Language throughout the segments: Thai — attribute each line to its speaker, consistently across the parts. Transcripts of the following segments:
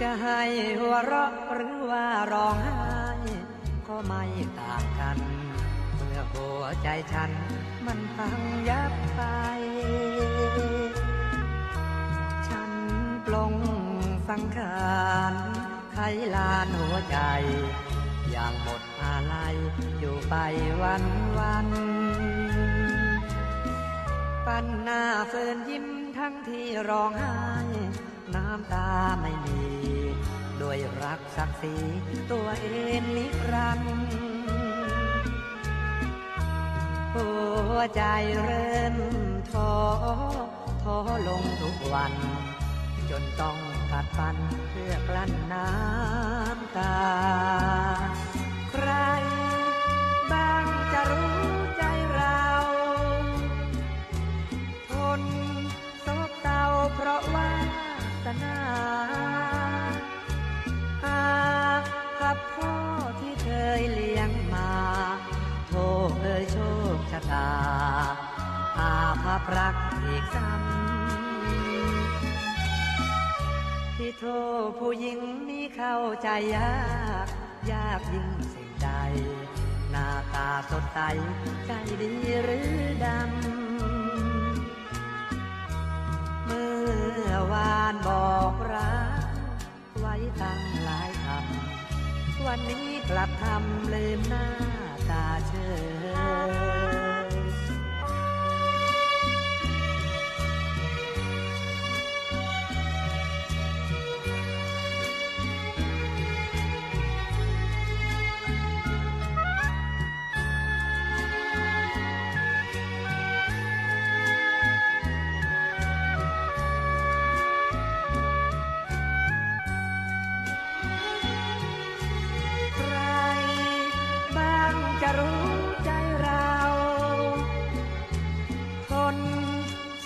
Speaker 1: จะให้หัวเราะหรือว่าร้องไห้ ก็ไม่ต่างกัน เมื่อหัวใจฉัน มันพังยับไป ฉันปลงสังขารไขลานหัวใจ อย่างหมดอะไรอยู่ไปวันวัน ปันหน้าเฟินยิ้มทั้งที่ร้องไห้ น้ำตาไม่มีด้วยรักศักดิ์ศรีตัวเองนิรันดร์หัวใจเริ่มท้อท้อลงทุกวัน จนต้องกัดฟันเพื่อกลั้นน้ำตา นาหากกับพ่อที่เคยเลี้ยงมาโทษเอ่ยโชคชะตาอาภัพรักอีกซ้ำที่โทษผู้หญิงนี้เข้าใจยาก ยากยิ่งสิ่งใด หน้าตาสดใสใจดีหรือดำ หลายคำวันนี้กลับทำลืมหน้าตาเชย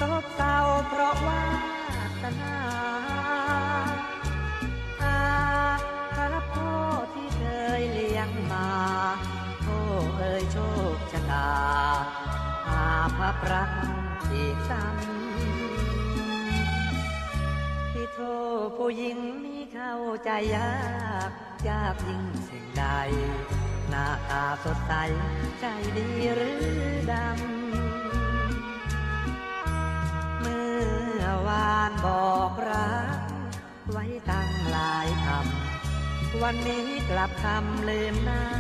Speaker 1: โศกเศร้าเพราะว่าสนาอาครับพ่อที่เคยเลี้ยงมาโทษเอ่ยโชคชะตาอาภัพรักอีกซ้ำที่โทษผู้หญิงนี้เข้าใจยากยากยิ่งสิ่งใด หน้าตาสดใสใจดีหรือดำ วันนี้กลับคำลืมหน้า